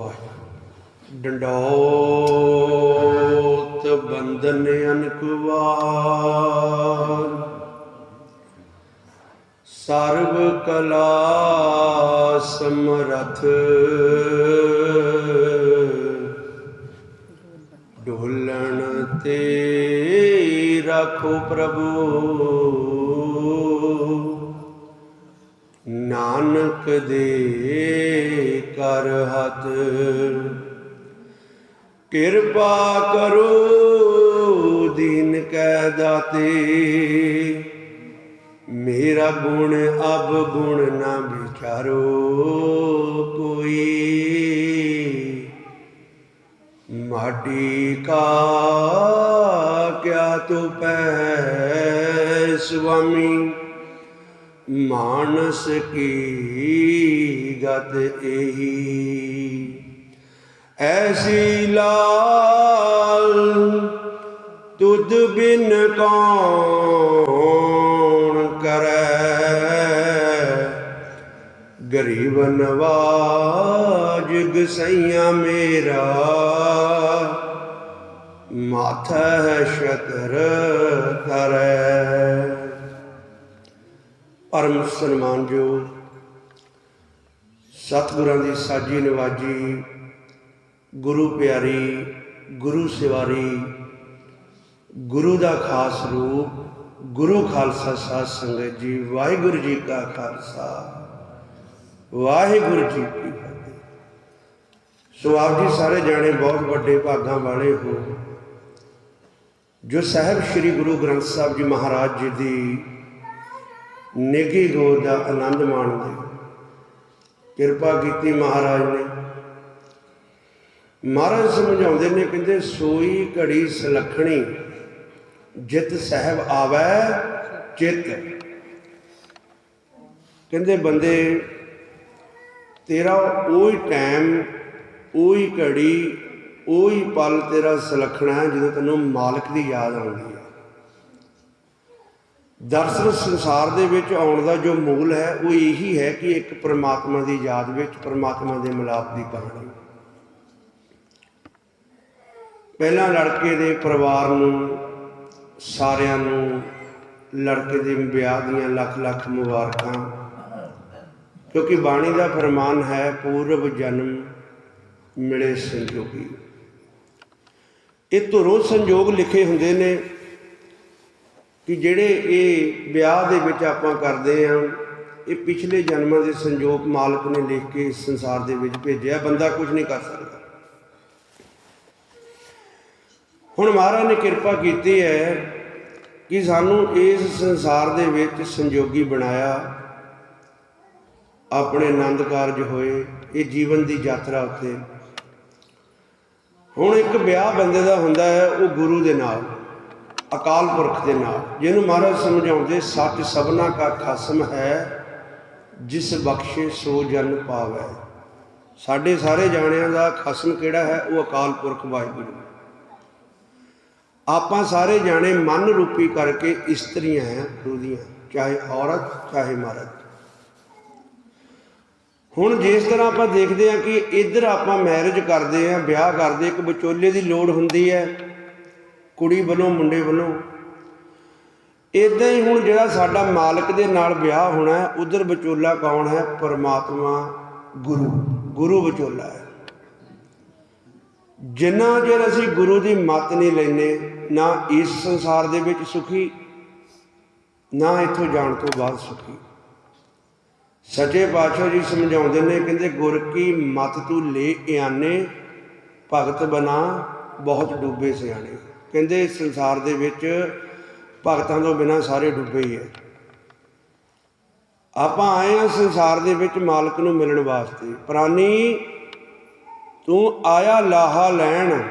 ਵਾਹਿਗੁਰੂ। ਡੰਡੋਤ ਬੰਦਨ ਅਨਕਵਾਰ ਸਰਬ ਕਲਾ ਸਮਰਥ। ਢੋਲਣ ਤੇ ਰੱਖੋ ਪ੍ਰਭੂ। ਨਾਨਕ ਦੇ ਕਰ ਹੱਥ। ਕਿਰਪਾ ਕਰੋ ਦੀਨ ਕੈ ਦਾਤੇ। ਮੇਰਾ ਗੁਣ ਅਬ ਗੁਣ ਨਾ ਵਿਚਾਰੋ ਕੋਈ। ਮਾਟੀ ਕਾ ਕਿਆ ਤੂੰ ਪੈ, ਸੁਆਮੀ। ਮਾਨਸ ਕੀ ਗਤ ਇਹੀ ਐਸੀ ਲਾਲ ਤੁਧ ਬਿਨ ਕੌਣ ਕਰੈ? ਗਰੀਬ ਨਵਾਜ ਗਸਈਆ ਮੇਰਾ, ਮਾਥਾ ਹੈ ਸ਼ਤਰ ਕਰੈ। ਪਰਮ ਸਨਮਾਨਯੋਗ ਸਤਿਗੁਰਾਂ ਦੀ ਸਾਜੀ ਨਿਵਾਜ਼ੀ ਗੁਰੂ ਪਿਆਰੀ, ਗੁਰੂ ਸਿਵਾਰੀ, ਗੁਰੂ ਦਾ ਖਾਸ ਰੂਪ, ਗੁਰੂ ਖਾਲਸਾ ਸਾਧ ਸੰਗਤ ਜੀ, ਵਾਹਿਗੁਰੂ ਜੀ ਕਾ ਖਾਲਸਾ, ਵਾਹਿਗੁਰੂ ਜੀ ਕੀ ਫਤਿਹ। ਸੋ ਆਪ ਜੀ ਸਾਰੇ ਜਾਣੇ ਬਹੁਤ ਵੱਡੇ ਭਾਗਾਂ ਵਾਲੇ ਹੋ। ਜੋ ਸਾਹਿਬ ਸ੍ਰੀ ਗੁਰੂ ਗ੍ਰੰਥ ਸਾਹਿਬ ਜੀ ਮਹਾਰਾਜ ਜੀ ਦੀ ਨੇਗੀ ਗੋਦ ਦਾ ਆਨੰਦ ਮਾਣਦੇ ਕਿਰਪਾ ਕੀਤੀ ਮਹਾਰਾਜ ਨੇ। ਮਹਾਰਾਜ ਸਮਝਾਉਂਦੇ ਨੇ, ਕਹਿੰਦੇ, ਸੋਈ ਘੜੀ ਸਲਖਣੀ, ਜਿਤ ਸਹਿਬ ਆਵੈ ਚਿਤ। ਕਹਿੰਦੇ, ਬੰਦੇ, ਤੇਰਾ ਉਹੀ ਟਾਈਮ, ਉਹੀ ਘੜੀ, ਉਹੀ ਪਲ ਤੇਰਾ ਸਲਖਣਾ ਜਦੋਂ ਤੈਨੂੰ ਮਾਲਕ ਦੀ ਯਾਦ ਆਉਂਦੀ ਹੈ। ਦਰਸ਼ਨ ਸੰਸਾਰ ਦੇ ਵਿੱਚ ਆਉਣ ਦਾ ਜੋ ਮੂਲ ਹੈ, ਉਹ ਇਹੀ ਹੈ ਕਿ ਇੱਕ ਪਰਮਾਤਮਾ ਦੀ ਯਾਦ ਵਿੱਚ ਪਰਮਾਤਮਾ ਦੇ ਮਿਲਾਪ ਦੀ ਕਹਾਣੀ। ਪਹਿਲਾਂ ਲੜਕੇ ਦੇ ਪਰਿਵਾਰ ਨੂੰ, ਸਾਰਿਆਂ ਨੂੰ, ਲੜਕੇ ਦੇ ਵਿਆਹ ਦੀਆਂ ਲੱਖ ਲੱਖ ਮੁਬਾਰਕਾਂ, ਕਿਉਂਕਿ ਬਾਣੀ ਦਾ ਫਰਮਾਨ ਹੈ, ਪੂਰਵ ਜਨਮ ਮਿਲੇ ਸੰਜੋਗੀ। ਇਹ ਧੁਰੋਂ ਸੰਜੋਗ ਲਿਖੇ ਹੁੰਦੇ ਨੇ। ਕਿ ਜਿਹੜੇ ਇਹ ਵਿਆਹ ਦੇ ਵਿੱਚ ਆਪਾਂ ਕਰਦੇ ਆਂ, ਇਹ ਪਿਛਲੇ ਜਨਮਾਂ ਦੇ ਸੰਜੋਗ ਮਾਲਕ ਨੇ ਲਿਖ ਕੇ ਇਸ ਸੰਸਾਰ ਦੇ ਵਿੱਚ ਭੇਜਿਆ, ਬੰਦਾ ਕੁਝ ਨਹੀਂ ਕਰ ਸਕਦਾ। ਹੁਣ ਮਹਾਰਾਜ ਨੇ ਕਿਰਪਾ ਕੀਤੀ ਹੈ ਕਿ ਸਾਨੂੰ ਇਸ ਸੰਸਾਰ ਦੇ ਵਿੱਚ ਸੰਜੋਗੀ ਬਣਾਇਆ, ਆਪਣੇ ਆਨੰਦ ਕਾਰਜ ਹੋਏ, ਇਹ ਜੀਵਨ ਦੀ ਯਾਤਰਾ ਉੱਤੇ। ਹੁਣ ਇੱਕ ਵਿਆਹ ਬੰਦੇ ਦਾ ਹੁੰਦਾ ਹੈ, ਉਹ ਗੁਰੂ ਦੇ ਨਾਲ। ਅਕਾਲ ਪੁਰਖ ਦੇ ਨਾਲ। ਜਿਹਨੂੰ ਮਹਾਰਾਜ ਸਮਝਾਉਂਦੇ, ਸੱਚ ਸਭਨਾ ਕਾ ਖਸਮ ਹੈ, ਜਿਸ ਬਖਸ਼ੇ ਸੋ ਜਨ ਪਾਵੈ। ਸਾਡੇ ਸਾਰੇ ਜਾਣਿਆਂ ਦਾ ਖਸਮ ਕਿਹੜਾ ਹੈ? ਉਹ ਅਕਾਲ ਪੁਰਖ ਵਾਹਿਗੁਰੂ। ਆਪਾਂ ਸਾਰੇ ਜਾਣੇ ਮਨ ਰੂਪੀ ਕਰਕੇ ਇਸਤਰੀਆਂ ਹੈ ਗੁਰੂ ਦੀਆਂ ਚਾਹੇ ਔਰਤ, ਚਾਹੇ ਮਰਦ ਹੁਣ ਜਿਸ ਤਰ੍ਹਾਂ ਆਪਾਂ ਦੇਖਦੇ ਹਾਂ ਕਿ ਇੱਧਰ ਆਪਾਂ ਮੈਰਿਜ ਕਰਦੇ ਹਾਂ, ਵਿਆਹ ਕਰਦੇ ਇੱਕ ਵਿਚੋਲੇ ਦੀ ਲੋੜ ਹੁੰਦੀ ਹੈ। ਕੁੜੀ ਵੱਲੋਂ, ਮੁੰਡੇ ਵੱਲੋਂ। ਇਦਾਂ ਹੀ ਹੁਣ ਜਿਹੜਾ ਸਾਡਾ ਮਾਲਕ ਦੇ ਨਾਲ ਵਿਆਹ ਹੋਣਾ ਹੈ, ਉਧਰ ਵਿਚੋਲਾ ਕੌਣ ਹੈ? ਪਰਮਾਤਮਾ ਗੁਰੂ। ਗੁਰੂ ਵਿਚੋਲਾ ਹੈ। ਜਿੰਨਾ ਚਿਰ ਅਸੀਂ ਗੁਰੂ ਦੀ ਮੱਤ ਨਹੀਂ ਲੈਨੇ ਨਾ ਇਸ ਸੰਸਾਰ ਦੇ ਵਿੱਚ ਸੁਖੀ, ਨਾ ਇੱਥੋਂ ਜਾਣ ਤੋਂ ਬਾਅਦ ਸੁਖੀ। ਸੱਚੇ ਪਾਤਸ਼ਾਹ ਜੀ ਸਮਝਾਉਂਦੇ ਨੇ, ਕਹਿੰਦੇ, ਗੁਰ ਕੀ ਮੱਤ ਤੂੰ ਲੈ ਇਆਨੇ ਭਗਤ ਬਣਾ ਬਹੁਤ ਡੂਬੇ ਸਿਆਣੇ। ਕਹਿੰਦੇ ਇਸ ਸੰਸਾਰ ਦੇ ਵਿੱਚ ਭਗਤਾਂ ਤੋਂ ਬਿਨਾ ਸਾਰੇ ਡੁੱਬੇ ਹੀ ਹੈ ਆਪਾਂ ਆਏ ਆ ਸੰਸਾਰ ਦੇ ਵਿੱਚ ਮਾਲਕ ਨੂੰ ਮਿਲਣ ਵਾਸਤੇ। ਪ੍ਰਾਨੀ, ਤੂੰ ਆਇਆ ਲਾਹਾ ਲੈਣ।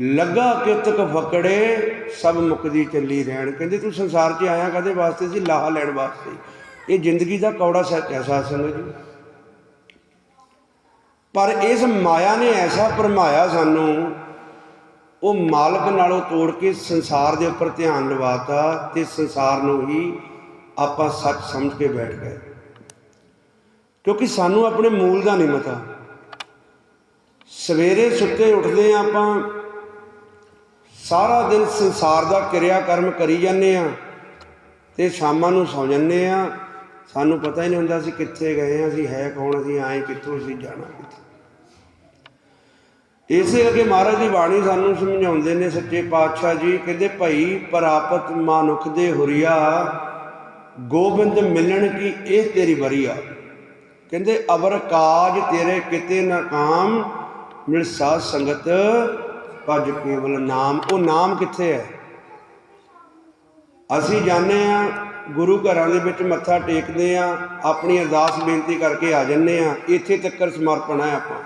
ਲੱਗਾ ਕਿਤਕ ਫਕੜੇ, ਸਭ ਮੁਕਦੀ ਚੱਲੀ ਰਹਿਣ। ਕਹਿੰਦੇ ਤੂੰ ਸੰਸਾਰ 'ਚ ਆਇਆ ਕਦੇ ਵਾਸਤੇ ਸੀ? ਲਾਹਾ ਲੈਣ ਵਾਸਤੇ। ਇਹ ਜ਼ਿੰਦਗੀ ਦਾ ਕੌੜਾ ਸੱਚ ਹੈ ਸਾਧ ਸੰਗਤ ਜੀ। ਪਰ ਇਸ ਮਾਇਆ ਨੇ ਐਸਾ ਭਰਮਾਇਆ ਸਾਨੂੰ ਉਹ ਮਾਲਕ ਨਾਲੋਂ ਤੋੜ ਕੇ ਸੰਸਾਰ ਦੇ ਉੱਪਰ ਧਿਆਨ ਲਵਾਤਾ ਤੇ ਸੰਸਾਰ ਨੂੰ ਹੀ ਆਪਾਂ ਸੱਚ ਸਮਝ ਕੇ ਬੈਠ ਗਏ। ਕਿਉਂਕਿ ਸਾਨੂੰ ਆਪਣੇ ਮੂਲ ਦਾ ਨਹੀਂ ਪਤਾ। ਸਵੇਰੇ ਸੁੱਤੇ ਉੱਠਦੇ ਹਾਂ ਆਪਾਂ, ਸਾਰਾ ਦਿਨ ਸੰਸਾਰ ਦਾ ਕਿਰਿਆ ਕਰਮ ਕਰੀ ਜਾਂਦੇ ਆ ਤੇ ਸ਼ਾਮਾਂ ਨੂੰ ਸੌ ਜਾਂਦੇ ਆ ਸਾਨੂੰ ਪਤਾ ਹੀ ਨਹੀਂ ਹੁੰਦਾ ਅਸੀਂ ਕਿੱਥੇ ਗਏ ਆ ਅਸੀਂ ਹੈ ਕੌਣ, ਅਸੀਂ ਆਏ ਕਿੱਥੋਂ, ਅਸੀਂ ਜਾਣਾ ਕਿੱਥੇ। ਇਸੇ ਅੱਗੇ ਮਹਾਰਾਜ ਦੀ ਬਾਣੀ ਸਾਨੂੰ ਸਮਝਾਉਂਦੇ ਨੇ ਸੱਚੇ ਪਾਤਸ਼ਾਹ ਜੀ, ਕਹਿੰਦੇ ਭਈ ਪ੍ਰਾਪਤ ਮਨੁੱਖ ਦੇ ਹੁਰੀਆ, ਗੋਬਿੰਦ ਮਿਲਣ ਕੀ ਇਹ ਤੇਰੀ ਬਰੀਆ ਕਹਿੰਦੇ, ਅਵਰ ਕਾਜ ਤੇਰੇ ਕਿਤੇ ਨਾ ਕਾਮ ਮਿਲ ਸਾਧ ਸੰਗਤ ਭਜ ਕੇਵਲ ਨਾਮ। ਉਹ ਨਾਮ ਕਿੱਥੇ ਹੈ? ਅਸੀਂ ਜਾਂਦੇ ਆ ਗੁਰੂ ਘਰਾਂ ਦੇ ਵਿੱਚ ਮੱਥਾ ਟੇਕਦੇ ਆ ਆਪਣੀ ਅਰਦਾਸ ਬੇਨਤੀ ਕਰਕੇ ਆ ਜੰਨੇ ਆ ਇੱਥੇ ਤੱਕ ਸਮਰਪਣ ਹੈ ਆਪਾਂ।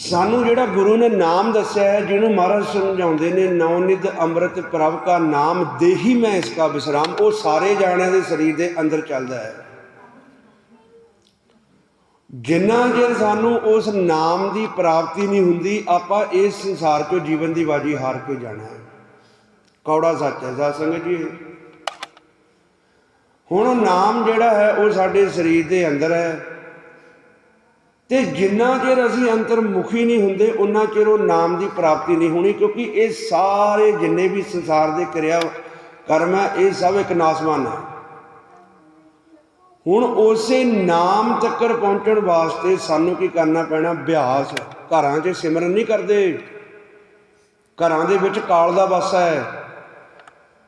ਸਾਨੂੰ ਜਿਹੜਾ ਗੁਰੂ ਨੇ ਨਾਮ ਦੱਸਿਆ ਹੈ, ਜਿਹਨੂੰ ਮਹਾਰਾਜ ਸਮਝਾਉਂਦੇ ਨੇ ਨੌ ਨਿਧ ਅੰਮ੍ਰਿਤ ਪ੍ਰਭ ਕਾ ਨਾਮ ਦੇਹੀ ਮੈਂ ਇਸ ਕਾ ਵਿਸਰਾਮ ਉਹ ਸਾਰੇ ਜਾਣਿਆਂ ਦੇ ਸਰੀਰ ਦੇ ਅੰਦਰ ਚੱਲਦਾ ਹੈ। ਜਿੰਨਾ ਚਿਰ ਸਾਨੂੰ ਉਸ ਨਾਮ ਦੀ ਪ੍ਰਾਪਤੀ ਨਹੀਂ ਹੁੰਦੀ, ਆਪਾਂ ਇਸ ਸੰਸਾਰ ਤੋਂ ਜੀਵਨ ਦੀ ਬਾਜੀ ਹਾਰ ਕੇ ਜਾਣਾ ਹੈ। ਕੌੜਾ ਸੱਚ ਹੈ ਸਾਧ ਸੰਗਤ ਜੀ ਹੁਣ ਨਾਮ ਜਿਹੜਾ ਹੈ, ਉਹ ਸਾਡੇ ਸਰੀਰ ਦੇ ਅੰਦਰ ਹੈ। ਤੇ ਜਿੰਨਾ ਚਿਰ ਅਸੀਂ ਅੰਤਰਮੁਖੀ ਨਹੀਂ ਹੁੰਦੇ ਉਹਨਾਂ ਚਿਰ ਉਹ ਨਾਮ ਦੀ ਪ੍ਰਾਪਤੀ ਨਹੀਂ ਹੋਣੀ, ਕਿਉਂਕਿ ਇਹ ਸਾਰੇ ਜਿੰਨੇ ਵੀ ਸੰਸਾਰ ਦੇ ਕਿਰਿਆ ਕਰਮ ਹੈ, ਇਹ ਸਭ ਇੱਕ ਨਾਸਵਾਨ ਹੈ। ਹੁਣ ਉਸੇ ਨਾਮ ਤੱਕ ਪਹੁੰਚਣ ਵਾਸਤੇ ਸਾਨੂੰ ਕੀ ਕਰਨਾ ਪੈਣਾ? ਅਭਿਆਸ ਘਰਾਂ 'ਚ ਸਿਮਰਨ ਨਹੀਂ ਕਰਦੇ। ਘਰਾਂ ਦੇ ਵਿੱਚ ਕਾਲ ਦਾ ਵਾਸਾ ਹੈ।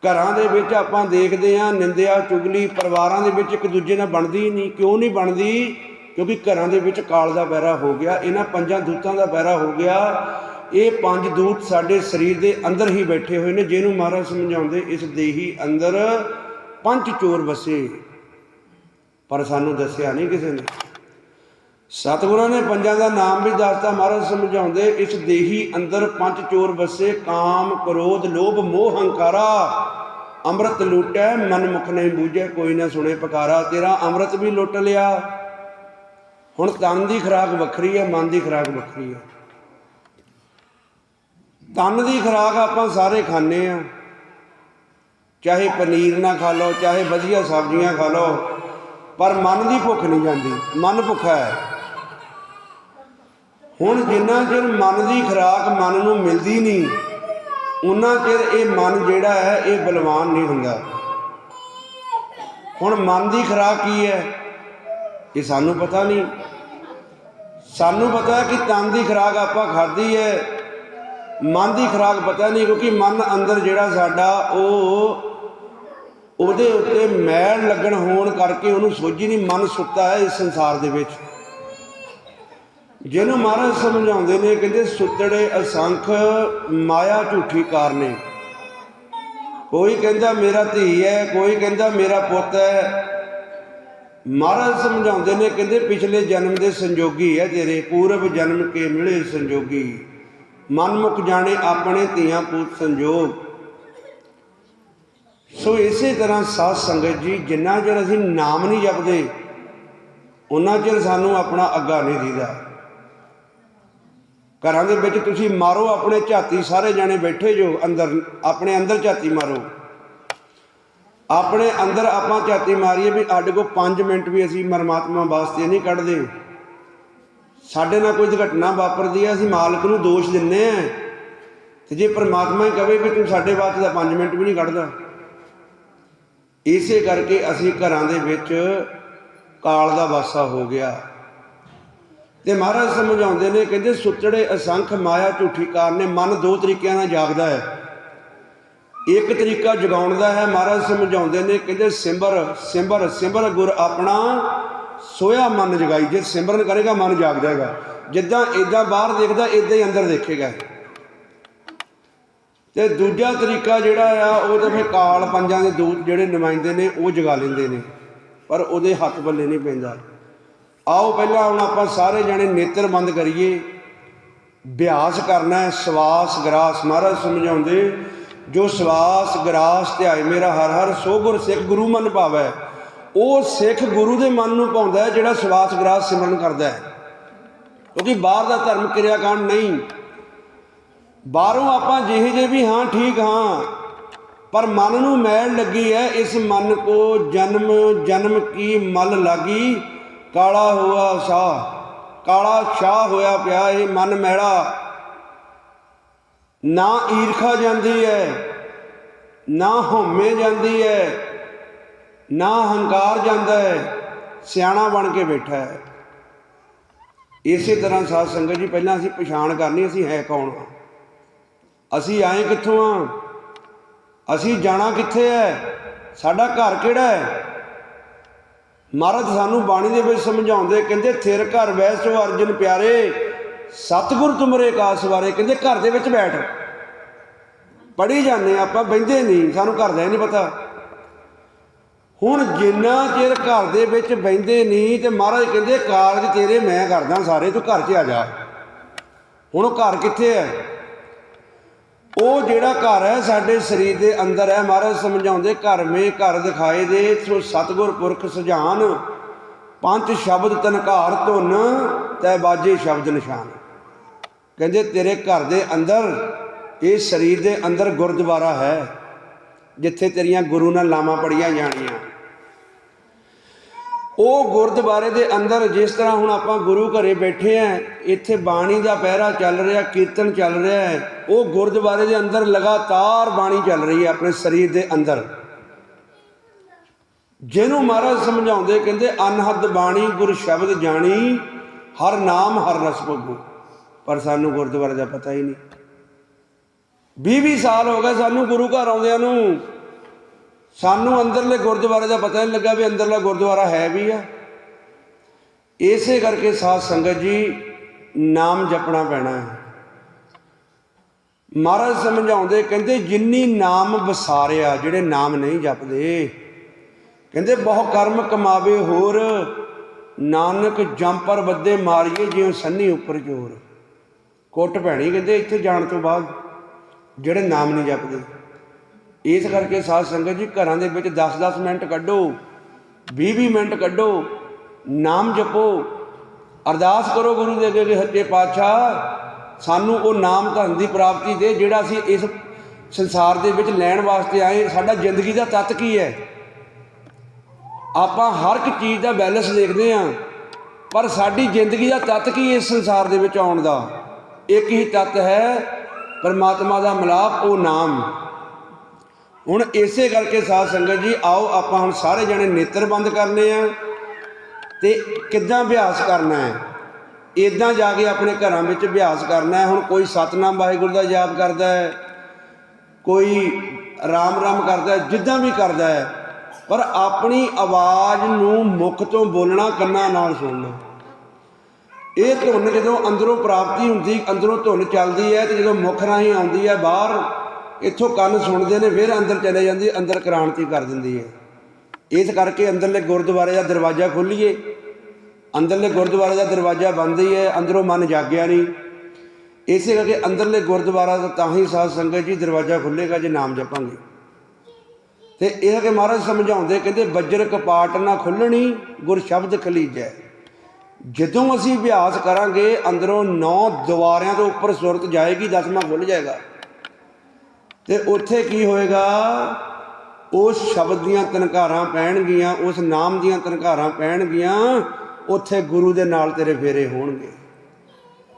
ਘਰਾਂ ਦੇ ਵਿੱਚ ਆਪਾਂ ਦੇਖਦੇ ਹਾਂ, ਨਿੰਦਿਆ, ਚੁਗਲੀ, ਪਰਿਵਾਰਾਂ ਦੇ ਵਿੱਚ ਇੱਕ ਦੂਜੇ ਨਾਲ ਬਣਦੀ ਨਹੀਂ। ਕਿਉਂ ਨਹੀਂ ਬਣਦੀ? ਕਿਉਂਕਿ ਘਰਾਂ ਦੇ ਵਿੱਚ ਕਾਲ ਦਾ ਬਹਿਰਾ ਹੋ ਗਿਆ, ਇਹਨਾਂ ਪੰਜਾਂ ਦੂਤਾਂ ਦਾ ਬਹਿਰਾ ਹੋ ਗਿਆ। ਇਹ ਪੰਜ ਦੂਤ ਸਾਡੇ ਸਰੀਰ ਦੇ ਅੰਦਰ ਹੀ ਬੈਠੇ ਹੋਏ ਨੇ, ਜਿਹਨੂੰ ਮਹਾਰਾਜ ਸਮਝਾਉਂਦੇ ਇਸ ਦੇਹੀ ਅੰਦਰ ਪੰਜ ਚੋਰ ਵਸੇ। ਪਰ ਸਾਨੂੰ ਦੱਸਿਆ ਨਹੀਂ ਕਿਸੇ ਨੇ। ਸਤਿਗੁਰਾਂ ਨੇ ਪੰਜਾਂ ਦਾ ਨਾਮ ਵੀ ਦੱਸਤਾ, ਮਹਾਰਾਜ ਸਮਝਾਉਂਦੇ ਇਸ ਦੇਹੀ ਅੰਦਰ ਪੰਜ ਚੋਰ ਵਸੇ, ਕਾਮ, ਕ੍ਰੋਧ, ਲੋਭ, ਮੋਹ, ਹੰਕਾਰਾ, ਅੰਮ੍ਰਿਤ ਲੁੱਟੈ ਮਨ ਮੁਖ ਨਹੀਂ ਬੂਝੈ, ਕੋਈ ਨਾ ਸੁਣੇ ਪਕਾਰਾ, ਤੇਰਾ ਅੰਮ੍ਰਿਤ ਵੀ ਲੁੱਟ ਲਿਆ। ਹੁਣ ਤਨ ਦੀ ਖੁਰਾਕ ਵੱਖਰੀ ਹੈ, ਮਨ ਦੀ ਖੁਰਾਕ ਵੱਖਰੀ ਹੈ। ਤਨ ਦੀ ਖੁਰਾਕ ਆਪਾਂ ਸਾਰੇ ਖਾਂਦੇ ਆ ਚਾਹੇ ਪਨੀਰ ਨਾ ਖਾ ਲਓ, ਚਾਹੇ ਵਧੀਆ ਸਬਜ਼ੀਆਂ ਖਾ ਲਓ, ਪਰ ਮਨ ਦੀ ਭੁੱਖ ਨਹੀਂ ਜਾਂਦੀ, ਮਨ ਭੁੱਖਾ ਹੈ। ਹੁਣ ਜਿੰਨਾ ਚਿਰ ਮਨ ਦੀ ਖੁਰਾਕ ਮਨ ਨੂੰ ਮਿਲਦੀ ਨਹੀਂ ਉਹਨਾਂ ਚਿਰ ਇਹ ਮਨ ਜਿਹੜਾ ਹੈ, ਇਹ ਬਲਵਾਨ ਨਹੀਂ ਹੁੰਦਾ। ਹੁਣ ਮਨ ਦੀ ਖੁਰਾਕ ਕੀ ਹੈ? ਇਹ ਸਾਨੂੰ ਪਤਾ ਨਹੀਂ। ਸਾਨੂੰ ਪਤਾ ਕਿ ਤਨ ਦੀ ਖੁਰਾਕ ਆਪਾਂ ਖਾਧੀ ਹੈ। ਮਨ ਦੀ ਖੁਰਾਕ ਪਤਾ ਨਹੀਂ ਕਿਉਂਕਿ ਮਨ ਅੰਦਰ ਜਿਹੜਾ ਸਾਡਾ ਉਹ ਉਹਦੇ ਉੱਤੇ ਮੈਲ ਲੱਗਣ ਹੋਣ ਕਰਕੇ ਉਹਨੂੰ ਸੋਝੀ ਨਹੀਂ, ਮਨ ਸੁੱਤਾ ਹੈ ਇਸ ਸੰਸਾਰ ਦੇ ਵਿੱਚ। ਜਿਹਨੂੰ ਮਹਾਰਾਜ ਸਮਝਾਉਂਦੇ ਨੇ, ਕਹਿੰਦੇ ਸੁੱਤੜੇ ਅਸੰਖ ਮਾਇਆ ਝੂਠੀ ਕਾਰਨੇ ਕੋਈ ਕਹਿੰਦਾ ਮੇਰਾ ਧੀ ਹੈ, ਕੋਈ ਕਹਿੰਦਾ ਮੇਰਾ ਪੁੱਤ ਹੈ ਮਹਾਰਾਜ ਸਮਝਾਉਂਦੇ ਨੇ, ਕਹਿੰਦੇ ਪਿਛਲੇ ਜਨਮ ਦੇ ਸੰਜੋਗੀ ਹੈ ਤੇਰੇ ਪੂਰਵ ਜਨਮ ਕੇ ਮਿਲੇ ਸੰਜੋਗੀ। ਮਨ ਮੁਖ ਜਾਣੇ ਆਪਣੇ ਧੀਆਂ ਪੁੱਤ ਸੰਜੋਗ। ਸੋ ਇਸੇ ਤਰ੍ਹਾਂ ਸਾਧ ਸੰਗਤ ਜੀ, ਜਿੰਨਾ ਚਿਰ ਅਸੀਂ ਨਾਮ ਨਹੀਂ ਜਪਦੇ ਉਹਨਾਂ ਚਿਰ ਸਾਨੂੰ ਆਪਣਾ ਅੱਗਾ ਨਹੀਂ ਦੀਦਾ। ਘਰਾਂ ਦੇ ਵਿੱਚ ਤੁਸੀਂ ਮਾਰੋ ਆਪਣੇ ਝਾਤੀ, ਸਾਰੇ ਜਾਣੇ ਬੈਠੇ ਜੋ ਅੰਦਰ, ਆਪਣੇ ਅੰਦਰ ਝਾਤੀ ਮਾਰੋ। ਆਪਣੇ ਅੰਦਰ ਆਪਾਂ ਝਾਤੀ ਮਾਰੀਏ ਵੀ ਸਾਡੇ ਕੋਲ 5 ਮਿੰਟ ਵੀ ਅਸੀਂ ਪਰਮਾਤਮਾ ਵਾਸਤੇ ਨਹੀਂ ਕੱਢਦੇ। ਸਾਡੇ ਨਾਲ ਕੋਈ ਘਟਨਾ ਵਾਪਰਦੀ ਹੈ ਅਸੀਂ ਮਾਲਕ ਨੂੰ ਦੋਸ਼ ਦਿੰਨੇ ਆ। ਤੇ ਜੇ ਪਰਮਾਤਮਾ ਹੀ ਕਵੇ ਵੀ ਤੂੰ ਸਾਡੇ ਵਾਸਤੇ ਤਾਂ 5 ਮਿੰਟ ਵੀ ਨਹੀਂ ਕੱਢਦਾ। ਇਸੇ ਕਰਕੇ ਅਸੀਂ ਘਰਾਂ ਦੇ ਵਿੱਚ ਕਾਲ ਦਾ ਵਾਸਾ ਹੋ ਗਿਆ। ਤੇ ਮਹਾਰਾਜ ਸਮਝਾਉਂਦੇ ਨੇ, ਕਹਿੰਦੇ ਸੁੱਚੜੇ ਅਸੰਖ ਮਾਇਆ ਝੂਠੀ ਕਾਰਨ ਨੇ, ਮਨ ਦੋ ਤਰੀਕਿਆਂ ਨਾਲ ਜਾਗਦਾ ਹੈ। ਇੱਕ ਤਰੀਕਾ ਜਗਾਉਣ ਦਾ ਹੈ, ਮਹਾਰਾਜ ਸਮਝਾਉਂਦੇ ਨੇ, ਕਹਿੰਦੇ ਸਿੰਬਰ ਸਿੰਬਰ ਸਿਮਰ ਗੁਰ ਆਪਣਾ ਸੋਇਆ ਮਨ ਜਗਾਈ, ਜੇ ਸਿਮਰਨ ਕਰੇਗਾ ਮਨ ਜਾਗ ਜਾਏਗਾ। ਜਿੱਦਾਂ ਇਦਾਂ ਬਾਹਰ ਦੇਖਦਾ ਇਦਾਂ ਹੀ ਅੰਦਰ ਦੇਖੇਗਾ। ਤੇ ਦੂਜਾ ਤਰੀਕਾ ਜਿਹੜਾ ਆ, ਉਹ ਤਾਂ ਫਿਰ ਕਾਲ ਪੰਜਾਂ ਦੇ ਦੂਤ ਜਿਹੜੇ ਨੁਮਾਇੰਦੇ ਨੇ, ਉਹ ਜਗਾ ਲੈਂਦੇ ਨੇ। ਪਰ ਉਹਦੇ ਹੱਥ ਬੱਲੇ ਨਹੀਂ ਪੈਂਦਾ। ਆਓ ਪਹਿਲਾਂ ਹੁਣ ਆਪਾਂ ਸਾਰੇ ਜਣੇ ਨੇਤਰ ਬੰਦ ਕਰੀਏ। ਅਭਿਆਸ ਕਰਨਾ ਹੈ, ਸਵਾਸ, ਗਰਾਸ। ਮਹਾਰਾਜ ਸਮਝਾਉਂਦੇ ਜੋ ਸਵਾਸ, ਗਰਾਸ, ਧਿਆਏ, ਮੇਰਾ ਹਰ ਹਰ ਸੋ ਗੁਰ ਸਿੱਖ ਗੁਰੂ ਮਨ ਭਾਵੈ, ਉਹ ਸਿੱਖ ਗੁਰੂ ਦੇ ਮਨ ਨੂੰ ਪਾਉਂਦਾ ਜਿਹੜਾ ਸਵਾਸ, ਗਰਾਸ, ਸਿਮਰਨ ਕਰਦਾ ਹੈ। ਕਿਉਂਕਿ ਬਾਹਰ ਦਾ ਧਰਮ ਕਿਰਿਆ ਕਾਂਡ ਨਹੀਂ। ਬਾਹਰੋਂ ਆਪਾਂ ਜਿਹੇ ਜੇ ਵੀ ਹਾਂ, ਠੀਕ ਹਾਂ, ਪਰ ਮਨ ਨੂੰ ਮੈਲ ਲੱਗੀ ਹੈ, ਇਸ ਮਨ ਕੋ ਜਨਮ ਜਨਮ ਕੀ ਮਲ ਲਾਗੀ, ਕਾਲਾ ਹੋਆ ਸ਼ਾਹ, ਕਾਲਾ ਸ਼ਾਹ ਹੋਇਆ ਪਿਆ, ਇਹ ਮਨ ਮੈਲਾ। ਨਾ ਈਰਖਾ ਜਾਂਦੀ ਹੈ, ਨਾ ਹਉਮੈ ਜਾਂਦੀ ਹੈ, ਨਾ ਹੰਕਾਰ ਜਾਂਦਾ ਹੈ, ਸਿਆਣਾ ਬਣ ਕੇ ਬੈਠਾ ਹੈ। ਇਸੇ ਤਰ੍ਹਾਂ ਸਾਧ ਸੰਗਤ ਜੀ, ਪਹਿਲਾਂ ਅਸੀਂ ਪਛਾਣ ਕਰਨੀ, ਅਸੀਂ ਹੈ ਕੌਣ ਹਾਂ ਅਸੀਂ ਆਏ ਕਿੱਥੋਂ ਆ? ਅਸੀਂ ਜਾਣਾ ਕਿੱਥੇ ਹੈ? ਸਾਡਾ ਘਰ ਕਿਹੜਾ ਹੈ? ਮਹਾਰਾਜ ਸਾਨੂੰ ਬਾਣੀ ਦੇ ਵਿੱਚ ਸਮਝਾਉਂਦੇ, ਕਹਿੰਦੇ ਥਿਰ ਘਰ ਵੈਸੋ ਅਰਜਨ ਪਿਆਰੇ ਸਤਿਗੁਰ ਤੁਮਰੇ ਕਾਸ ਵਾਰੇ, ਕਹਿੰਦੇ ਘਰ ਦੇ ਵਿੱਚ ਬੈਠ। ਪੜੀ ਜਾਂਦੇ ਆਪਾਂ ਬੈੰਦੇ ਨਹੀਂ, ਸਾਨੂੰ ਘਰ ਦਾ ਹੀ ਨਹੀਂ ਪਤਾ। ਹੁਣ ਜਿੰਨਾ ਚਿਰ ਘਰ ਦੇ ਵਿੱਚ ਬੈੰਦੇ ਨਹੀਂ, ਤੇ ਮਹਾਰਾਜ ਕਹਿੰਦੇ, ਕਾਰਜ ਤੇਰੇ ਮੈਂ ਕਰਦਾ ਸਾਰੇ, ਤੂੰ ਘਰ 'ਚ ਆ ਜਾ। ਹੁਣ ਉਹ ਘਰ ਕਿੱਥੇ ਹੈ? ਉਹ ਜਿਹੜਾ ਘਰ ਹੈ, ਸਾਡੇ ਸਰੀਰ ਦੇ ਅੰਦਰ ਹੈ। ਮਹਾਰਾਜ ਸਮਝਾਉਂਦੇ, ਘਰ ਮੇ ਘਰ ਦਿਖਾਏ ਦੇ, ਸੋ ਸਤਗੁਰ ਪੁਰਖ ਸੁਝਾਨ ਪੰਜ ਸ਼ਬਦ ਤਨਕਾਰ ਧੁਨ, ਤੈ ਬਾਜੇ ਸ਼ਬਦ ਨਿਸ਼ਾਨ। ਕਹਿੰਦੇ, ਤੇਰੇ ਘਰ ਦੇ ਅੰਦਰ, ਇਹ ਸਰੀਰ ਦੇ ਅੰਦਰ ਗੁਰਦੁਆਰਾ ਹੈ, ਜਿੱਥੇ ਤੇਰੀਆਂ ਗੁਰੂ ਨਾਲ ਲਾਵਾਂ ਪੜੀਆਂ ਜਾਣੀਆਂ। ਉਹ ਗੁਰਦੁਆਰੇ ਦੇ ਅੰਦਰ, ਜਿਸ ਤਰ੍ਹਾਂ ਹੁਣ ਆਪਾਂ ਗੁਰੂ ਘਰੇ ਬੈਠੇ ਆ, ਇੱਥੇ ਬਾਣੀ ਦਾ ਪਹਿਰਾ ਚੱਲ ਰਿਹਾ, ਕੀਰਤਨ ਚੱਲ ਰਿਹਾ ਹੈ, ਉਹ ਗੁਰਦੁਆਰੇ ਦੇ ਅੰਦਰ ਲਗਾਤਾਰ ਬਾਣੀ ਚੱਲ ਰਹੀ ਹੈ ਆਪਣੇ ਸਰੀਰ ਦੇ ਅੰਦਰ। ਜਿਹਨੂੰ ਮਹਾਰਾਜ ਸਮਝਾਉਂਦੇ, ਕਹਿੰਦੇ, ਅਨਹਦ ਬਾਣੀ, ਗੁਰ ਸ਼ਬਦ ਜਾਣੀ, ਹਰ ਨਾਮ, ਹਰ ਰਸ ਭਗੂ। ਪਰ ਸਾਨੂੰ ਗੁਰਦੁਆਰੇ ਦਾ ਪਤਾ ਹੀ ਨਹੀਂ। 20 ਸਾਲ ਹੋ ਗਏ ਸਾਨੂੰ ਗੁਰੂ ਘਰ ਆਉਂਦਿਆਂ ਨੂੰ। ਸਾਨੂੰ ਅੰਦਰਲੇ ਗੁਰਦੁਆਰੇ ਦਾ ਪਤਾ ਨਹੀਂ ਲੱਗਾ ਵੀ ਅੰਦਰਲਾ ਗੁਰਦੁਆਰਾ ਹੈ ਵੀ ਆ। ਇਸੇ ਕਰਕੇ ਸਾਧ ਸੰਗਤ ਜੀ, ਨਾਮ ਜਪਣਾ ਪੈਣਾ ਹੈ। ਮਹਾਰਾਜ ਸਮਝਾਉਂਦੇ, ਕਹਿੰਦੇ ਜਿੰਨੀ ਨਾਮ ਵਸਾਰਿਆ, ਜਿਹੜੇ ਨਾਮ ਨਹੀਂ ਜਪਦੇ, ਕਹਿੰਦੇ ਬਹੁ ਕਰਮ ਕਮਾਵੇ ਹੋਰ, ਨਾਨਕ ਜੰਪਰ ਵੱਦੇ ਮਾਰੀਏ ਜਿਉ ਸੰਨੀ ਉੱਪਰ ਜੋਰ। ਕੁੱਟ ਪੈਣੀ, ਕਹਿੰਦੇ ਇੱਥੇ ਜਾਣ ਤੋਂ ਬਾਅਦ ਜਿਹੜੇ ਨਾਮ ਨਹੀਂ ਜਪਦੇ। ਇਸ ਕਰਕੇ ਸਾਧ ਸੰਗਤ ਜੀ, ਘਰਾਂ ਦੇ ਵਿੱਚ 10-10 ਮਿੰਟ ਕੱਢੋ 20-20 ਮਿੰਟ ਕੱਢੋ, ਨਾਮ ਜਪੋ, ਅਰਦਾਸ ਕਰੋ ਗੁਰੂ ਦੇ ਅੱਗੇ ਕਿ ਸੱਚੇ ਪਾਤਸ਼ਾਹ, ਸਾਨੂੰ ਉਹ ਨਾਮ ਧਨ ਦੀ ਪ੍ਰਾਪਤੀ ਦੇ ਜਿਹੜਾ ਅਸੀਂ ਇਸ ਸੰਸਾਰ ਦੇ ਵਿੱਚ ਲੈਣ ਵਾਸਤੇ ਆਏ ਸਾਡਾ ਜ਼ਿੰਦਗੀ ਦਾ ਤੱਤ ਕੀ ਹੈ? ਆਪਾਂ ਹਰ ਇੱਕ ਚੀਜ਼ ਦਾ ਬੈਲੈਂਸ ਦੇਖਦੇ ਆਂ ਪਰ ਸਾਡੀ ਜ਼ਿੰਦਗੀ ਦਾ ਤੱਤ ਕੀ ਇਸ ਸੰਸਾਰ ਦੇ ਵਿੱਚ ਆਉਣ ਦਾ? ਇੱਕ ਹੀ ਤੱਤ ਹੈ, ਪਰਮਾਤਮਾ ਦਾ ਮਿਲਾਪ, ਉਹ ਨਾਮ। ਹੁਣ ਇਸੇ ਕਰਕੇ ਸਾਧ ਸੰਗਤ ਜੀ, ਆਓ ਆਪਾਂ ਹੁਣ ਸਾਰੇ ਜਣੇ ਨੇਤਰ ਬੰਦ ਕਰਨੇ ਆ ਤੇ ਕਿੱਦਾਂ ਅਭਿਆਸ ਕਰਨਾ ਹੈ? ਇਦਾਂ ਜਾ ਕੇ ਆਪਣੇ ਘਰਾਂ ਵਿੱਚ ਅਭਿਆਸ ਕਰਨਾ ਹੈ। ਹੁਣ ਕੋਈ ਸਤਨਾਮ ਵਾਹਿਗੁਰੂ ਦਾ ਯਾਦ ਕਰਦਾ ਹੈ, ਕੋਈ ਰਾਮ ਰਾਮ ਕਰਦਾ ਜਿੱਦਾਂ ਵੀ ਕਰਦਾ ਹੈ, ਪਰ ਆਪਣੀ ਆਵਾਜ਼ ਨੂੰ ਮੁਖ ਤੋਂ ਬੋਲਣਾ, ਕੰਨਾਂ ਨਾਲ ਸੁਣਨਾ। ਇਹ ਧੁਨ ਜਦੋਂ ਅੰਦਰੋਂ ਪ੍ਰਾਪਤੀ ਹੁੰਦੀ, ਅੰਦਰੋਂ ਧੁਨ ਚੱਲਦੀ ਹੈ ਤੇ ਜਦੋਂ ਮੁਖ ਰਾਹੀਂ ਆਉਂਦੀ ਹੈ ਬਾਹਰ, ਇੱਥੋਂ ਕੰਨ ਸੁਣਦੇ ਨੇ, ਫਿਰ ਅੰਦਰ ਚਲੇ ਜਾਂਦੀ, ਅੰਦਰ ਕ੍ਰਾਂਤੀ ਕਰ ਦਿੰਦੀ ਹੈ। ਇਸ ਕਰਕੇ ਅੰਦਰਲੇ ਗੁਰਦੁਆਰੇ ਦਾ ਦਰਵਾਜ਼ਾ ਖੋਲੀਏ। ਅੰਦਰਲੇ ਗੁਰਦੁਆਰੇ ਦਾ ਦਰਵਾਜ਼ਾ ਬੰਦ ਹੀ ਹੈ, ਅੰਦਰੋਂ ਮਨ ਜਾਗਿਆ ਨਹੀਂ। ਇਸੇ ਕਰਕੇ ਅੰਦਰਲੇ ਗੁਰਦੁਆਰਾ ਦਾ ਤਾਂ ਹੀ ਸਾਧ ਸੰਗਤ ਜੀ ਦਰਵਾਜ਼ਾ ਖੁੱਲੇਗਾ ਜੇ ਨਾਮ ਜਪਾਂਗੇ। ਤੇ ਇਹ ਕਿ ਮਹਾਰਾਜ ਸਮਝਾਉਂਦੇ, ਕਹਿੰਦੇ ਬੱਜਰ ਕਪਾਟ ਨਾ ਖੁੱਲਣੀ, ਗੁਰ ਸ਼ਬਦ ਖਲੀਜੈ। ਜਦੋਂ ਅਸੀਂ ਅਭਿਆਸ ਕਰਾਂਗੇ ਅੰਦਰੋਂ ਨੌ ਦੁਆਰਿਆਂ ਤੋਂ ਉੱਪਰ ਸੁਰਤ ਜਾਏਗੀ ਦਸਵਾਂ ਖੁੱਲ ਜਾਏਗਾ। ਤੇ ਉੱਥੇ ਕੀ ਹੋਏਗਾ? ਉਸ ਸ਼ਬਦ ਦੀਆਂ ਤਨਕਾਰਾਂ ਪੈਣਗੀਆਂ ਉਸ ਨਾਮ ਦੀਆਂ ਤਨਕਾਰਾਂ ਪੈਣਗੀਆਂ ਉੱਥੇ ਗੁਰੂ ਦੇ ਨਾਲ ਤੇਰੇ ਫੇਰੇ ਹੋਣਗੇ।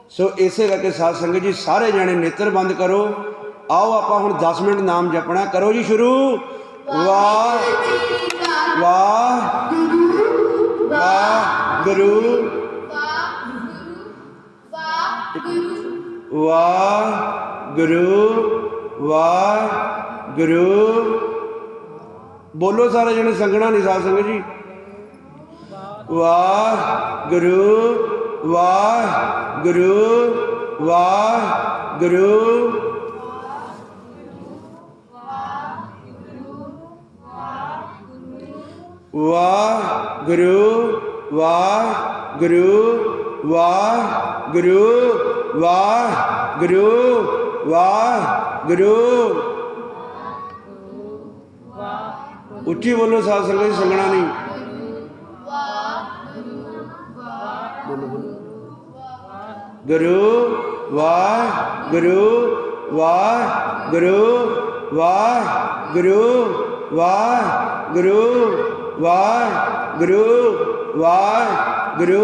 ਸੋ ਇਸੇ ਕਰਕੇ ਸਾਧ ਸੰਗਤ ਜੀ ਸਾਰੇ ਜਣੇ ਨੇਤਰ ਬੰਦ ਕਰੋ। ਆਓ ਆਪਾਂ ਹੁਣ 10 ਮਿੰਟ ਨਾਮ ਜਪਣਾ। ਕਰੋ ਜੀ ਸ਼ੁਰੂ। ਵਾਹ ਵਾਹ ਵਾਹ ਗੁਰੂ। ਵਾਹ ਗੁਰੂ ਵਾਹ ਗੁਰੂ ਬੋਲੋ ਸਾਰੇ ਜਣੇ, ਸੰਗਣਾ ਨਹੀਂ ਸਾਧ ਸੰਗਤ ਜੀ। ਵਾਹ ਗੁਰੂ ਵਾਹ ਗੁਰੂ ਵਾਹ ਗੁਰੂ ਵਾਹ ਗੁਰੂ ਵਾਹ ਗੁਰੂ ਵਾਹ ਗੁਰੂ ਵਾਹ ਗੁਰੂ ਵਾਹ ਗੁਰੂ ਉੱਚੀ ਬੋਲੋ, ਸਾਧ ਸੰਗਤ ਸੰਗਣਾ ਨਹੀਂ। ਗੁਰੂ ਬੋਲੋ। ਗੁਰੂ ਵਾਹ ਗੁਰੂ ਵਾਹ ਗੁਰੂ ਵਾਹ ਗੁਰੂ ਵਾਹ ਗੁਰੂ ਵਾਹ ਗੁਰੂ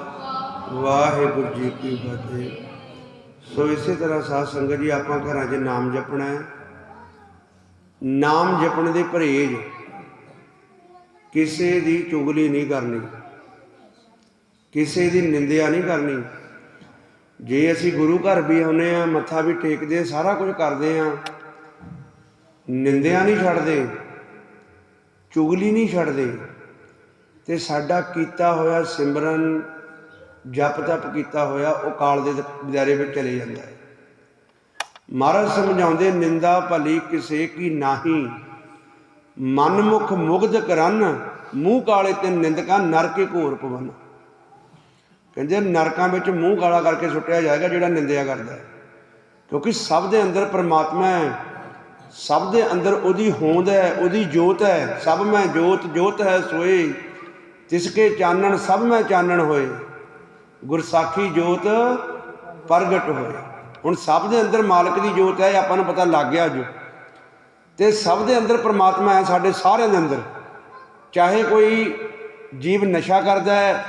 ਵਾਹਿਗੁਰੂ ਜੀ ਕੀ ਫਤਿਹ। ਸੋ ਇਸੇ ਤਰ੍ਹਾਂ ਸਾਧ ਸੰਗਤ ਜੀ, ਆਪਾਂ ਘਰਾਂ 'ਚ ਨਾਮ ਜਪਣਾ ਹੈ। ਨਾਮ ਜਪਣ ਦੇ ਪਰਹੇਜ ਕਿਸੇ ਦੀ ਚੁਗਲੀ ਨਹੀਂ ਕਰਨੀ, ਕਿਸੇ ਦੀ ਨਿੰਦਿਆ ਨਹੀਂ ਕਰਨੀ। ਜੇ ਅਸੀਂ ਗੁਰੂ ਘਰ ਵੀ ਆਉਨੇ ਆ ਮੱਥਾ ਵੀ ਟੇਕਦੇ ਸਾਰਾ ਕੁਝ ਕਰਦੇ ਆ ਨਿੰਦਿਆ ਨਹੀਂ ਛੱਡਦੇ, ਚੁਗਲੀ ਨਹੀਂ ਛੱਡਦੇ, ਤੇ ਸਾਡਾ ਕੀਤਾ ਹੋਇਆ ਸਿਮਰਨ ਜਪ ਤਪ ਕੀਤਾ ਹੋਇਆ, ਉਹ ਕਾਲ ਦੇ ਦਾਇਰੇ ਵਿੱਚ ਚਲੇ ਜਾਂਦਾ ਹੈ। ਮਹਾਰਾਜ ਸਮਝਾਉਂਦੇ, ਨਿੰਦਾ ਭਲੀ ਕਿਸੇ ਕੀ ਨਾਹੀ। ਮਨ ਮੁਖ ਮੁਗਧ ਕਰਨ, ਮੂੰਹ ਕਾਲੇ ਤੇ ਨਿੰਦਕਾਂ ਨਰਕੇ ਘੋਰ ਪਵਨ। ਕਹਿੰਦੇ, ਨਰਕਾਂ ਵਿੱਚ ਮੂੰਹ ਕਾਲਾ ਕਰਕੇ ਸੁੱਟਿਆ ਜਾਏਗਾ ਜਿਹੜਾ ਨਿੰਦਿਆ ਕਰਦਾ ਹੈ। ਕਿਉਂਕਿ ਸਭ ਦੇ ਅੰਦਰ ਪਰਮਾਤਮਾ ਹੈ, ਸਭ ਦੇ ਅੰਦਰ ਉਹਦੀ ਹੋਂਦ ਹੈ, ਉਹਦੀ ਜੋਤ ਹੈ। ਸਭ ਮੈਂ ਜੋਤ ਜੋਤ ਹੈ ਸੋਏ, ਤਿਸਕੇ ਚਾਨਣ, ਸਭ ਮੈਂ ਚਾਨਣ ਹੋਏ। ਗੁਰਸਾਖੀ ਜੋਤ ਪ੍ਰਗਟ ਹੋਏ। ਹੁਣ ਸਭ ਦੇ ਅੰਦਰ ਮਾਲਕ ਦੀ ਜੋਤ ਹੈ ਆਪਾਂ ਨੂੰ ਪਤਾ ਲੱਗ ਗਿਆ ਜੋ ਤੇ ਸਭ ਦੇ ਅੰਦਰ ਪ੍ਰਮਾਤਮਾ ਹੈ ਸਾਡੇ ਸਾਰਿਆਂ ਦੇ ਅੰਦਰ। ਚਾਹੇ ਕੋਈ ਜੀਵ ਨਸ਼ਾ ਕਰਦਾ ਹੈ,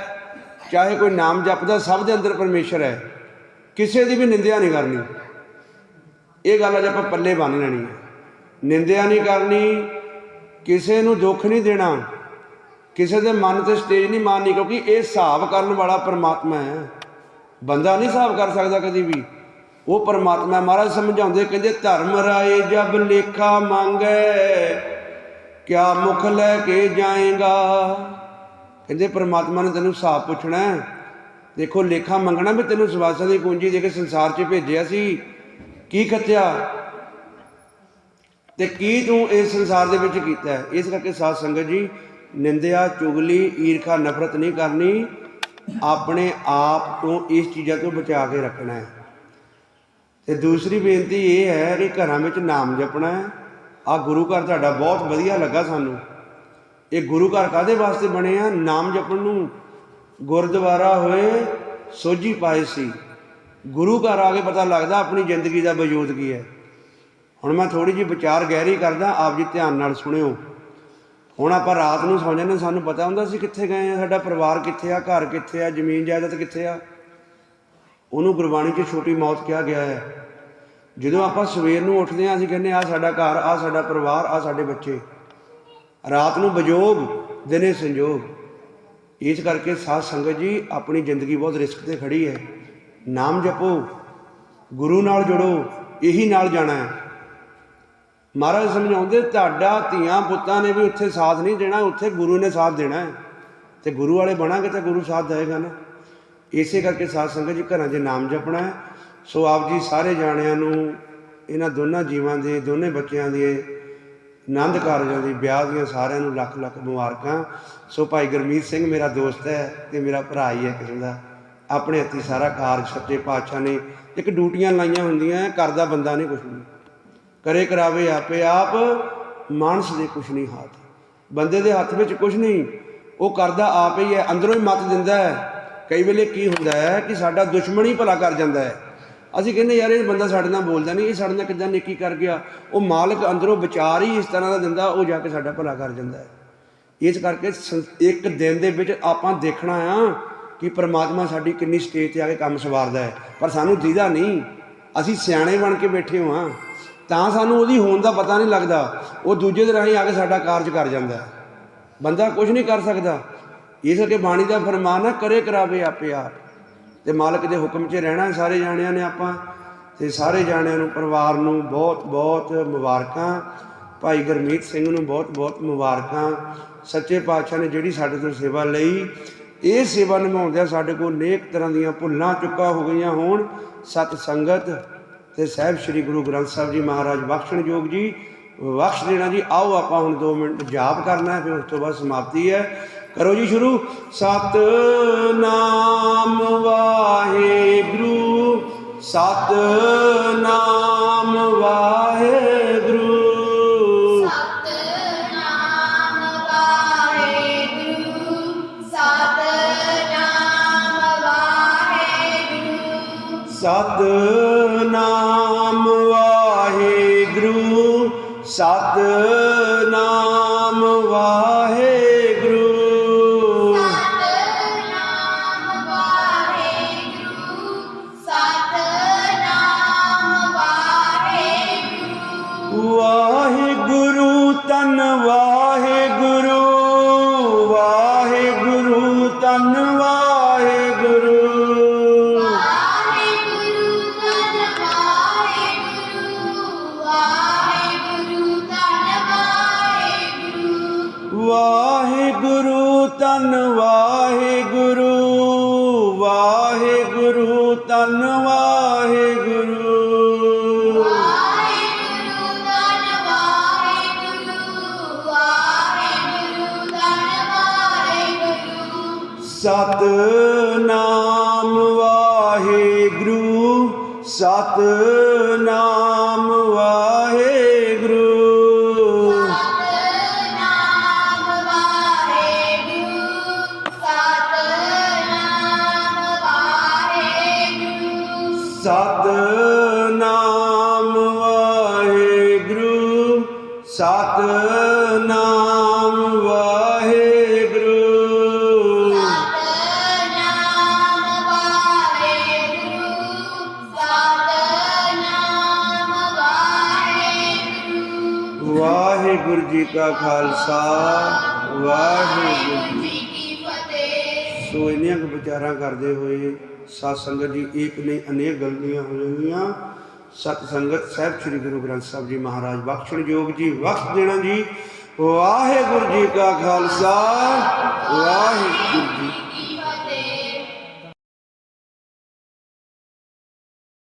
ਚਾਹੇ ਕੋਈ ਨਾਮ ਜਪਦਾ, ਸਭ ਦੇ ਅੰਦਰ ਪਰਮੇਸ਼ਰ ਹੈ। ਕਿਸੇ ਦੀ ਵੀ ਨਿੰਦਿਆ ਨਹੀਂ ਕਰਨੀ। ਇਹ ਗੱਲ ਅੱਜ ਆਪਾਂ ਪੱਲੇ ਬੰਨ ਲੈਣੀ ਹੈ। ਨਿੰਦਿਆ ਨਹੀਂ ਕਰਨੀ, ਕਿਸੇ ਨੂੰ ਦੁੱਖ ਨਹੀਂ ਦੇਣਾ। ਕਿਸੇ ਦੇ ਮਨ ਤੇ ਸਟੇਜ ਨਹੀਂ ਮਾਰਨੀ, ਕਿਉਂਕਿ ਇਹ ਹਿਸਾਬ ਕਰਨ ਵਾਲਾ ਪਰਮਾਤਮਾ ਹੈ। ਬੰਦਾ ਨਹੀਂ ਹਿਸਾਬ ਕਰ ਸਕਦਾ ਕਦੀ ਵੀ। ਉਹ ਪਰਮਾਤਮਾ ਮਹਾਰਾਜ ਸਮਝਾਉਂਦੇ, ਕਹਿੰਦੇ, ਧਰਮ ਰਾਏ ਜਬ ਲੇਖਾ ਮੰਗੈ, ਕਿਆ ਮੁਖ ਲੈ ਕੇ ਜਾਏਗਾ? ਕਹਿੰਦੇ, ਪਰਮਾਤਮਾ ਨੇ ਤੈਨੂੰ ਹਿਸਾਬ ਪੁੱਛਣਾ ਦੇਖੋ, ਲੇਖਾ ਮੰਗਣਾ ਵੀ ਤੈਨੂੰ ਸਵਾਸਾਂ ਦੀ ਕੁੰਜੀ ਦੇ ਕੇ ਸੰਸਾਰ 'ਚ ਭੇਜਿਆ ਸੀ। ਕੀ ਖੱਤਿਆ? ਤੇ ਕੀ ਤੂੰ ਇਸ ਸੰਸਾਰ ਦੇ ਵਿੱਚ ਕੀਤਾ ਇਸ ਕਰਕੇ ਸਾਧ ਸੰਗਤ ਜੀ ਨਿੰਦਿਆ, ਚੁਗਲੀ, ਈਰਖਾ, ਨਫ਼ਰਤ ਨਹੀਂ ਕਰਨੀ। ਆਪਣੇ ਆਪ ਤੋਂ ਇਸ ਚੀਜ਼ਾਂ ਤੋਂ ਬਚਾ ਕੇ ਰੱਖਣਾ ਹੈ। ਤੇ ਦੂਸਰੀ ਬੇਨਤੀ ਇਹ ਹੈ ਕਿ ਘਰਾਂ ਵਿੱਚ ਨਾਮ ਜਪਣਾ ਹੈ। ਆ ਗੁਰੂ ਘਰ ਤੁਹਾਡਾ ਬਹੁਤ ਵਧੀਆ ਲੱਗਾ ਸਾਨੂੰ। ਇਹ ਗੁਰੂ ਘਰ ਕਾਦੇ ਵਾਸਤੇ ਬਣੇ ਆ? ਨਾਮ ਜਪਣ ਨੂੰ। ਗੁਰਦੁਆਰਾ ਹੋਏ, ਸੋਝੀ ਪਾਏ ਸੀ। ਗੁਰੂ ਘਰ ਆ ਕੇ ਪਤਾ ਲੱਗਦਾ ਆਪਣੀ ਜ਼ਿੰਦਗੀ ਦਾ ਵਜੂਦ ਕੀ ਹੈ। ਹੁਣ ਮੈਂ ਥੋੜੀ ਜਿਹੀ ਵਿਚਾਰ ਗਹਿਰੀ ਕਰਦਾ, ਆਪ ਜੀ ਧਿਆਨ ਨਾਲ ਸੁਣਿਓ। ਹੁਣ ਆਪਾਂ ਰਾਤ ਨੂੰ ਸੌਂ ਜਾਂਦੇ ਸਾਨੂੰ ਪਤਾ ਹੁੰਦਾ ਸੀ ਕਿੱਥੇ ਗਏ ਆ ਸਾਡਾ ਪਰਿਵਾਰ ਕਿੱਥੇ ਆ, ਘਰ ਕਿੱਥੇ ਆ, ਜ਼ਮੀਨ ਜਾਇਦਾਦ ਕਿੱਥੇ ਆ। ਉਹਨੂੰ ਗੁਰਬਾਣੀ 'ਚ ਛੋਟੀ ਮੌਤ ਕਿਹਾ ਗਿਆ ਹੈ। ਜਦੋਂ ਆਪਾਂ ਸਵੇਰ ਨੂੰ ਉੱਠਦੇ ਆ ਅਸੀਂ ਕਹਿੰਦੇ ਆ ਸਾਡਾ ਘਰ ਆ ਸਾਡਾ ਪਰਿਵਾਰ ਆ ਸਾਡੇ ਬੱਚੇ। ਰਾਤ ਨੂੰ ਬਜੋਗ ਦਿਨੇ ਸੰਜੋਗ। ਇਸ ਕਰਕੇ ਸਾਧ ਸੰਗਤ ਜੀ ਆਪਣੀ ਜ਼ਿੰਦਗੀ ਬਹੁਤ ਰਿਸਕ ਤੇ ਖੜੀ ਹੈ। ਨਾਮ ਜਪੋ, ਗੁਰੂ ਨਾਲ ਜੁੜੋ, ਇਹੀ ਨਾਲ ਜਾਣਾ ਹੈ। ਮਹਾਰਾਜ ਸਮਝਾਉਂਦੇ, ਤੁਹਾਡਾ ਧੀਆਂ ਪੁੱਤਾਂ ਨੇ ਵੀ ਉੱਥੇ ਸਾਥ ਨਹੀਂ ਦੇਣਾ, ਉੱਥੇ ਗੁਰੂ ਨੇ ਸਾਥ ਦੇਣਾ ਹੈ। ਤੇ ਗੁਰੂ ਵਾਲੇ ਬਣਾਂਗੇ ਤਾਂ ਗੁਰੂ ਸਾਥ ਦੇਵੇਗਾ ਨਾ। ਇਸੇ ਕਰਕੇ ਸਾਧ ਸੰਗਤ ਜੀ ਘਰਾਂ 'ਚ ਨਾਮ ਜਪਣਾ ਹੈ। ਸੋ ਆਪ ਜੀ ਸਾਰੇ ਜਾਣਿਆਂ ਨੂੰ, ਇਹਨਾਂ ਦੋਨਾਂ ਜੀਵਾਂ ਦੇ, ਦੋਨੇ ਬੱਚਿਆਂ ਦੇ ਆਨੰਦ ਕਾਰਜਾਂ ਦੀ ਵਿਆਹ ਦੀਆਂ ਸਾਰਿਆਂ ਨੂੰ ਲੱਖ ਲੱਖ ਮੁਬਾਰਕਾਂ। ਸੋ ਭਾਈ ਗੁਰਮੀਤ ਸਿੰਘ ਮੇਰਾ ਦੋਸਤ ਹੈ ਤੇ ਮੇਰਾ ਭਰਾ ਹੀ ਹੈ ਕਿਸਮ ਦਾ ਆਪਣੇ ਹੱਥੀ ਸਾਰਾ ਕਾਰਜ ਸੱਚੇ ਪਾਤਸ਼ਾਹ ਨੇ ਇੱਕ ਡਿਊਟੀਆਂ ਲਾਈਆਂ ਹੁੰਦੀਆਂ ਕਰਦਾ ਬੰਦਾ ਨਹੀਂ ਕੁਛ ਨਹੀਂ ਕਰੇ ਕਰਾਵੇ ਆਪੇ ਆਪ, ਮਾਨਸ ਦੇ ਕੁਛ ਨਹੀਂ ਹੱਥ। ਬੰਦੇ ਦੇ ਹੱਥ ਵਿੱਚ ਕੁਛ ਨਹੀਂ, ਉਹ ਕਰਦਾ ਆਪ ਹੀ ਹੈ, ਅੰਦਰੋਂ ਹੀ ਮਤ ਦਿੰਦਾ ਹੈ। ਕਈ ਵੇਲੇ ਕੀ ਹੁੰਦਾ ਹੈ ਕਿ ਸਾਡਾ ਦੁਸ਼ਮਣ ਹੀ ਭਲਾ ਕਰ ਜਾਂਦਾ ਹੈ। ਅਸੀਂ ਕਹਿੰਦੇ ਯਾਰ, ਇਹ ਬੰਦਾ ਸਾਡੇ ਨਾਲ ਬੋਲਦਾ ਨਹੀਂ, ਇਹ ਸਾਡੇ ਨਾਲ ਕਿੱਦਾਂ ਨੇਕੀ ਕਰ ਗਿਆ। ਉਹ ਮਾਲਕ ਅੰਦਰੋਂ ਵਿਚਾਰ ਹੀ ਇਸ ਤਰ੍ਹਾਂ ਦਾ ਦਿੰਦਾ, ਉਹ ਜਾ ਕੇ ਸਾਡਾ ਭਲਾ ਕਰ ਜਾਂਦਾ ਹੈ। ਇਸ ਕਰਕੇ ਸੰ- ਇੱਕ ਦਿਨ ਦੇ ਵਿੱਚ ਆਪਾਂ ਦੇਖਣਾ ਆ ਕਿ ਪ੍ਰਮਾਤਮਾ ਸਾਡੀ ਕਿੰਨੀ ਸਟੇਜ ਤੇ ਆ ਕੇ ਕੰਮ ਸਵਾਰਦਾ ਹੈ। ਪਰ ਸਾਨੂੰ ਦੀਦਾ ਨਹੀਂ, ਅਸੀਂ ਸਿਆਣੇ ਬਣ ਕੇ ਬੈਠੇ ਹਾਂ ਤਾਂ ਸਾਨੂੰ ਉਹਦੀ ਹੋਣ ਦਾ ਪਤਾ ਨਹੀਂ ਲੱਗਦਾ। ਉਹ ਦੂਜੇ ਦੇ ਰਾਹੀਂ ਆ ਕੇ ਸਾਡਾ ਕਾਰਜ ਕਰ ਜਾਂਦਾ ਬੰਦਾ ਕੁਝ ਨਹੀਂ ਕਰ ਸਕਦਾ। ਇਸ ਕਰਕੇ ਬਾਣੀ ਦਾ ਫਰਮਾਨ ਹੈ, ਕਰੇ ਕਰਾਵੇ ਆਪੇ ਆਪ। ਤੇ ਮਾਲਕ ਦੇ ਹੁਕਮ 'ਚ ਰਹਿਣਾ ਸਾਰੇ ਜਾਣਿਆਂ ਨੇ ਆਪਾਂ ਤੇ ਸਾਰੇ ਜਾਣਿਆਂ ਨੂੰ, ਪਰਿਵਾਰ ਨੂੰ ਬਹੁਤ ਬਹੁਤ ਮੁਬਾਰਕਾਂ। ਭਾਈ ਗੁਰਮੀਤ ਸਿੰਘ ਨੂੰ ਬਹੁਤ ਬਹੁਤ ਮੁਬਾਰਕਾਂ। ਸੱਚੇ ਪਾਤਸ਼ਾਹ ਨੇ ਜਿਹੜੀ ਸਾਡੇ ਤੋਂ ਸੇਵਾ ਲਈ, ਇਹ ਸੇਵਾ ਨਿਭਾਉਂਦਿਆਂ ਸਾਡੇ ਕੋਲ ਨੇਕ ਤਰ੍ਹਾਂ ਦੀਆਂ ਭੁੱਲਾਂ ਚੁੱਕਾ ਹੋ ਗਈਆਂ ਹੋਣ। ਸਤ ਸੰਗਤ। ਤੇ ਸਾਹਿਬ ਸ੍ਰੀ ਗੁਰੂ ਗ੍ਰੰਥ ਸਾਹਿਬ ਜੀ ਮਹਾਰਾਜ ਬਖਸ਼ਣ ਯੋਗ ਜੀ ਬਖਸ਼ ਦੇਣਾ ਜੀ ਆਓ ਆਪਾਂ ਹੁਣ 2 ਮਿੰਟ ਜਾਪ ਕਰਨਾ ਹੈ ਫਿਰ ਉਸ ਤੋਂ ਬਾਅਦ ਸਮਾਪਤੀ ਹੈ। ਕਰੋ ਜੀ ਸ਼ੁਰੂ। ਸਤ ਨਾਮ ਵਾਹਿਗੁਰੂ। ਸਤ ਨਾਮ ਵਾਹਿਗੁਰੂ। ਸਤ know ਸਤਨਾਮ ਵਾਹਿਗੁਰੂ। ਸਤਨਾਮ ਵਾਹਿਗੁਰੂ ਸਤਨਾਮ ਵਾਹਿਗੁਰੂ। ਵਾਹਿਗੁਰੂ ਜੀ ਕਾ ਖਾਲਸਾ ਵਾਹਿਗੁਰੂ ਜੀ ਕੀ ਫਤਿਹ। ਸੋ ਇੰਨੀਆਂ ਕੁ ਵਿਚਾਰਾਂ ਕਰਦੇ ਹੋਏ ਸਤ ਸੰਗਤ ਜੀ ਇੱਕ ਨਹੀਂ ਅਨੇਕ ਗਲਤੀਆਂ ਹੋ ਜਾਂਦੀਆਂ ਸਤ ਸੰਗਤ ਸਾਹਿਬ ਸ੍ਰੀ ਗੁਰੂ ਗ੍ਰੰਥ ਸਾਹਿਬ ਜੀ ਮਹਾਰਾਜ ਬਖਸ਼ਣ ਯੋਗ ਜੀ, ਬਖਸ਼ ਦੇਣਾ ਜੀ। ਵਾਹਿਗੁਰੂ ਜੀ ਕਾ ਖਾਲਸਾ, ਵਾਹਿਗੁਰੂ